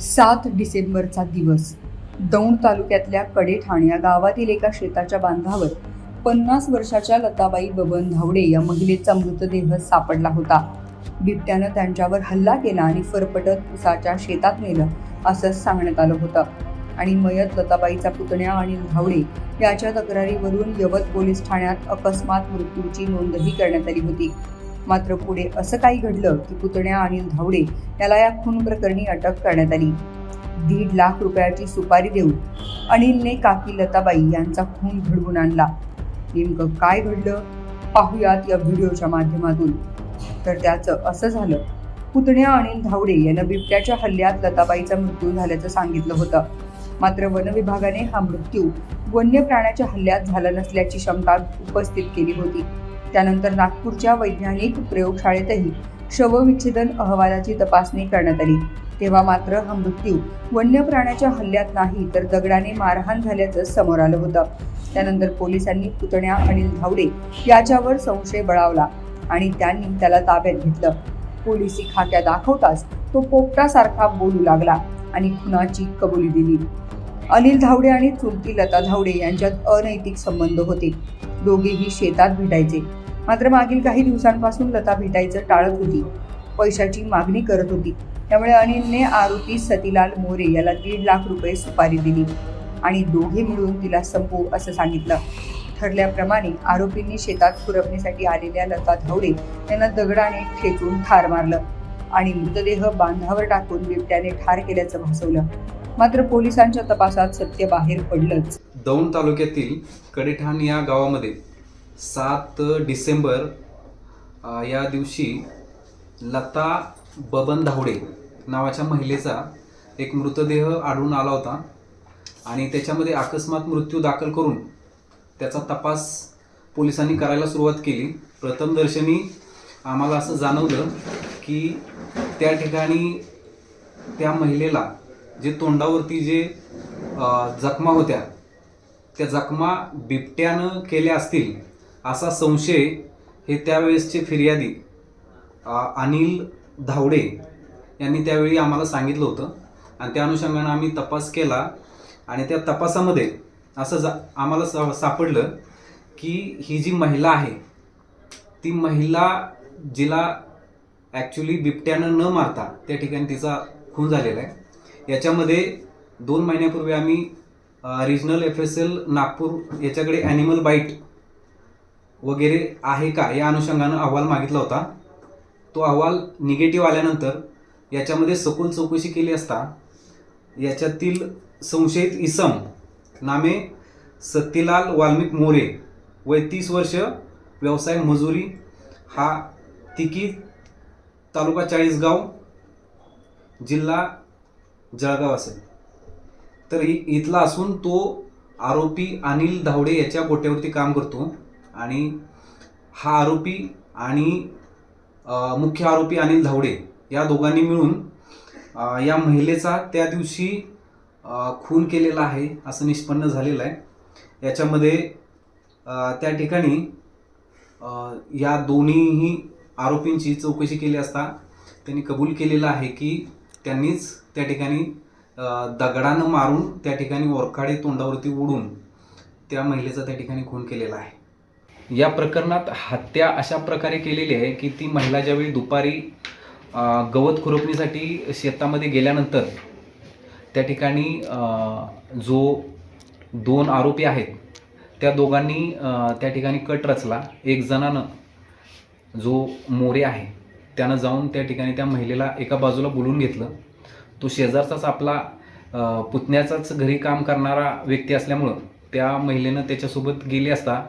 सात डिसेंबरचा दिवस. दौंड तालुक्यातल्या कडेठाण या गावातील एका शेताच्या बांधावर पन्नास वर्षाच्या लताबाई बबन धावडे या महिलेचा मृतदेह सापडला होता. बिबट्यानं त्यांच्यावर हल्ला केला आणि फरफटत उसाच्या शेतात नेलं असं सांगण्यात आलं होतं. आणि मयत लताबाईचा पुतण्या आणि धावडे याच्या तक्रारीवरून यवत पोलीस ठाण्यात अकस्मात मृत्यूची नोंदही करण्यात आली होती. मात्र पुढे असं काही घडलं की पुतण्या अनिल धावडे याला या खून प्रकरणी अटक करण्यात आली. दीड लाख रुपयाची सुपारी देऊन अनिलने काकी लताबाई यांचा खून घडवून आणला. नेमकं काय घडलं? पाहुयात या व्हिडिओच्या माध्यमातून. तर त्याचं असं झालं पुतण्या अनिल धावडे यानं बिबट्याच्या हल्ल्यात लताबाईचा मृत्यू झाल्याचं सांगितलं होतं. मात्र वनविभागाने हा मृत्यू वन्य प्राण्याच्या हल्ल्यात झाला नसल्याची शंका उपस्थित केली होती. त्यानंतर नागपूरच्या वैज्ञानिक प्रयोगशाळेतही शवविच्छेदन अहवालाची तपासणी करण्यात आली. तेव्हा मात्र हा मृत्यू वन्य प्राण्याच्या हल्ल्यात नाही तर दगडाने मारहाण झाल्याचं समोर आलं होतं. त्यानंतर पोलिसांनी पुतण्या अनिल धावडे याच्यावर संशय बळावला आणि त्यांनी त्याला ताब्यात घेतलं. पोलिसी खात्या दाखवताच तो पोपटासारखा बोलू लागला आणि खुनाची कबुली दिली. अनिल धावडे आणि चुलती लता धावडे यांच्यात अनैतिक संबंध होते. दोघेही शेतात भेटायचे. मात्र मागील काही दिवसांपासून लता भेटायचं टाळत होती. पैशाची मागणी करत होती. त्यामुळे अनिलने आरोपी सतीलाल मोरे याला दीड लाख रुपये सुपारी दिली आणि दोघे मिळून तिला संपवू असं सांगितलं. ठरल्याप्रमाणे आरोपींनी शेतात खुरपणीसाठी आलेल्या लता धावडे यांना दगडाने ठेचून ठार मारलं आणि मृतदेह बांधावर टाकून बिबट्याने ठार केल्याचं भासवलं. मात्र पोलिसांच्या तपासात सत्य बाहेर पडलंच. दौंड तालुक्यातील कडेठाण या गावामध्ये सात डिसेंबर या दिवशी लता बबन धावडे नावाच्या महिलेचा एक मृतदेह आढळून आला होता आणि त्याच्यामध्ये अकस्मात मृत्यू दाखल करून त्याचा तपास पोलिसांनी करायला सुरुवात केली. प्रथमदर्शनी आम्हाला असं जाणवलं की त्या ठिकाणी त्या महिलेला जे तोंडावरती जे जखमा होत्या त्या जखमा बिबट्यानं केल्या असतील असा संशय हे त्यावेळेसचे फिर्यादी अनिल धावडे यांनी त्यावेळी आम्हाला सांगितलं होतं. आणि त्या अनुषंगानं आम्ही तपास केला आणि त्या तपासामध्ये असं जा आम्हाला सा सापडलं की ही जी महिला आहे ती महिला जिला ॲक्च्युली बिबट्यानं न मारता त्या ठिकाणी तिचा खून झालेला आहे. याच्यामध्ये दोन महिन्यापूर्वी आम्ही regional F S L Nagpur याच्याकडे ॲनिमल बाईट वगैरे आहे का? या अनुषंगानं अहवाल मागितला होता. तो अहवाल निगेटिव्ह आल्यानंतर याच्यामध्ये सखोल चौकशी केली असता याच्यातील संशयित इसम नामे सत्यलाल वाल्मिक मोरे वय तीस वर्ष व्यवसाय मजुरी हा तिकी तालुका चाळीसगाव जिल्हा जळगाव असेल. तर इ- इथला असून तो आरोपी अनिल धावडे याच्या गोट्यावरती काम करतो. आणि हा आरोपी आणि मुख्य आरोपी अनिल धावडे या दोघांनी मिळून या महिलेचा त्या दिवशी खून केलेला आहे असं निष्पन्न झालेलं आहे. याच्यामध्ये त्या ठिकाणी या दोन्हीही आरोपींची चौकशी केली असता त्यांनी कबूल केलेलं आहे की त्यांनीच त्या ठिकाणी दगडानं मारून त्या ठिकाणी ओरखाडे तोंडावरती उडून त्या महिलेचा त्या ठिकाणी खून केलेला आहे. या प्रकरणात हत्या अशा प्रकारे केलेली आहे की ती महिला ज्यावेळी दुपारी गवत खुरपणीसाठी शेतामध्ये गेल्यानंतर त्या ठिकाणी जो दोन आरोपी आहेत त्या दोघांनी त्या ठिकाणी कट रचला. एक जणानं जो मोरे आहे त्यानं जाऊन त्या ठिकाणी त्या महिलेला एका बाजूला बोलून घेतलं. तो शेजारचाच आपला पुतण्याचाच घरी काम करणारा व्यक्ती असल्यामुळं त्या महिलेनं त्याच्यासोबत गेली असता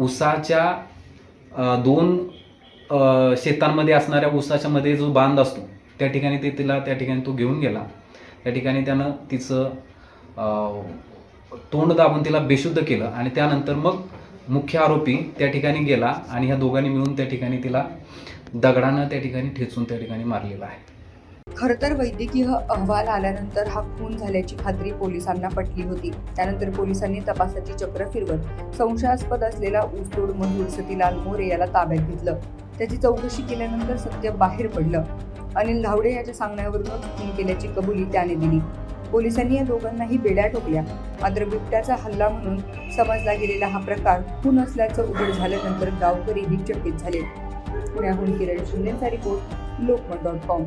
उसाच्या दोन शेतांमध्ये असणाऱ्या उसाच्या मध्ये जो बांध असतो त्या ठिकाणी ते तिला त्या ठिकाणी तो घेऊन गेला. त्या ठिकाणी त्यानं तिचं तोंड दाबून तिला बेशुद्ध केलं आणि त्यानंतर मग मुख्य आरोपी त्या ठिकाणी गेला आणि ह्या दोघांनी मिळून त्या ठिकाणी तिला दगडानं त्या ठिकाणी ठेचून त्या ठिकाणी मारलेला आहे. खरं तर वैद्यकीय अहवाल आल्यानंतर हा खून झाल्याची खात्री पोलिसांना पटली होती. त्यानंतर पोलिसांनी तपासाची चक्र फिरवत संशयास्पद असलेला ऊसतोड मजूर सतीलाल मोरे याला ताब्यात घेतलं. त्याची चौकशी केल्यानंतर सत्य बाहेर पडलं. अनिल धावडे याच्या सांगण्यावरूनच खून केल्याची कबुली त्याने दिली. पोलिसांनी या दोघांनाही बेड्या ठोकल्या. मात्र बिबट्याचा हल्ला म्हणून समजला गेलेला हा प्रकार खून असल्याचं उघड झाल्यानंतर गावकरीही चकित झाले. पुण्याहून किरण शिंदेचा रिपोर्ट लोकमत डॉट कॉम.